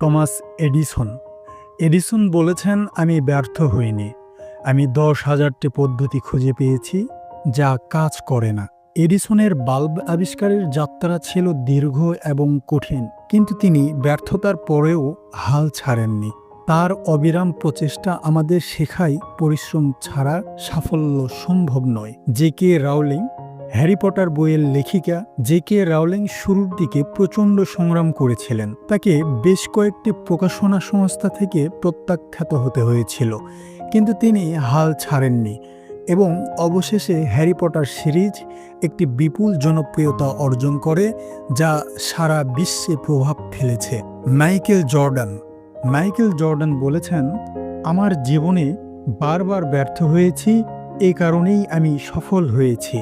Thomas Edison. Edison বলেছেন, আমি ব্যর্থ হইনি। আমি দশ হাজারটি পদ্ধতি খুঁজে পেয়েছি যা কাজ করে না। এডিসনের বাল্ব আবিষ্কারের যাত্রা ছিল দীর্ঘ এবং কঠিন, কিন্তু তিনি ব্যর্থতার পরেও হাল ছাড়েননি। তার অবিরাম প্রচেষ্টা আমাদের শেখায় পরিশ্রম ছাড়া সাফল্য সম্ভব নয়। J K Rowling Harry Potter বইয়ের লেখিকা জে কে রাউলিং শুরুর দিকে প্রচণ্ড সংগ্রাম করেছিলেন। তাকে বেশ কয়েকটি প্রকাশনা সংস্থা থেকে প্রত্যাখ্যাত হতে হয়েছিল, কিন্তু তিনি হাল ছাড়েননি এবং অবশেষে হ্যারি পটার সিরিজ একটি বিপুল জনপ্রিয়তা অর্জন করে, যা সারা বিশ্বে প্রভাব ফেলেছে। Michael Jordan. মাইকেল জর্ডান বলেছেন, আমার জীবনে বারবার ব্যর্থ হয়েছি এই কারণেই আমি সফল হয়েছি।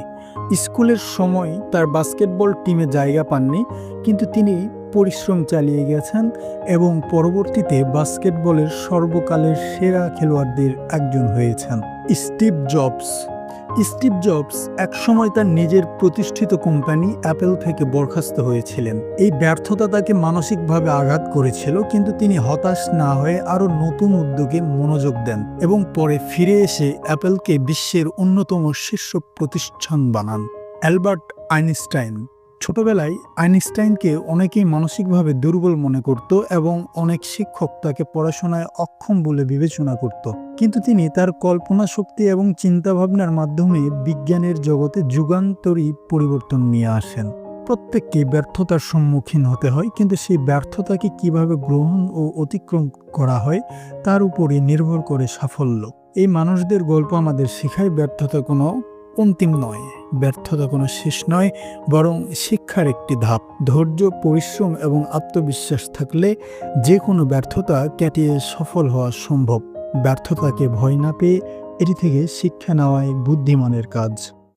স্কুলের সময় তার বাস্কেটবল টিমে জায়গা পাননি, কিন্তু তিনি পরিশ্রম চালিয়ে গেছেন এবং পরবর্তীতে বাস্কেটবলের সর্বকালের সেরা খেলোয়াড়দের একজন হয়েছেন, স্টিভ জবস। স্টিভ জবস একসময় তার নিজের প্রতিষ্ঠিত কোম্পানি অ্যাপেল থেকে বরখাস্ত হয়েছিলেন। এই ব্যর্থতা তাকে মানসিকভাবে আঘাত করেছিল, কিন্তু তিনি হতাশ না হয়ে আরও নতুন উদ্যোগে মনোযোগ দেন এবং পরে ফিরে এসে অ্যাপেলকে বিশ্বের অন্যতম শীর্ষ প্রতিষ্ঠান বানান, অ্যালবার্ট আইনস্টাইন। ছোটবেলায় আইনস্টাইনকে অনেকেই মানসিকভাবে দুর্বল মনে করত এবং অনেক শিক্ষক তাকে পড়াশোনায় অক্ষম বলে বিবেচনা করত। কিন্তু তিনি তার কল্পনা শক্তি এবং চিন্তাভাবনার মাধ্যমে বিজ্ঞানের জগতে যুগান্তরী পরিবর্তন নিয়ে আসেন। প্রত্যেককে ব্যর্থতার সম্মুখীন হতে হয়, কিন্তু সেই ব্যর্থতাকে কীভাবে গ্রহণ ও অতিক্রম করা হয়, তার উপরই নির্ভর করে সাফল্য। এই মানুষদের গল্প আমাদের শেখায় ব্যর্থতা কোনো অন্তিম নয়, ব্যর্থতা কোনো শেষ নয়, বরং শিক্ষার একটি ধাপ। ধৈর্য, পরিশ্রম এবং আত্মবিশ্বাস থাকলে যে কোনো ব্যর্থতা কাটিয়ে সফল হওয়া সম্ভব। ব্যর্থতাকে ভয় না পেয়ে এটি থেকে শিক্ষা নেওয়াই বুদ্ধিমানের কাজ।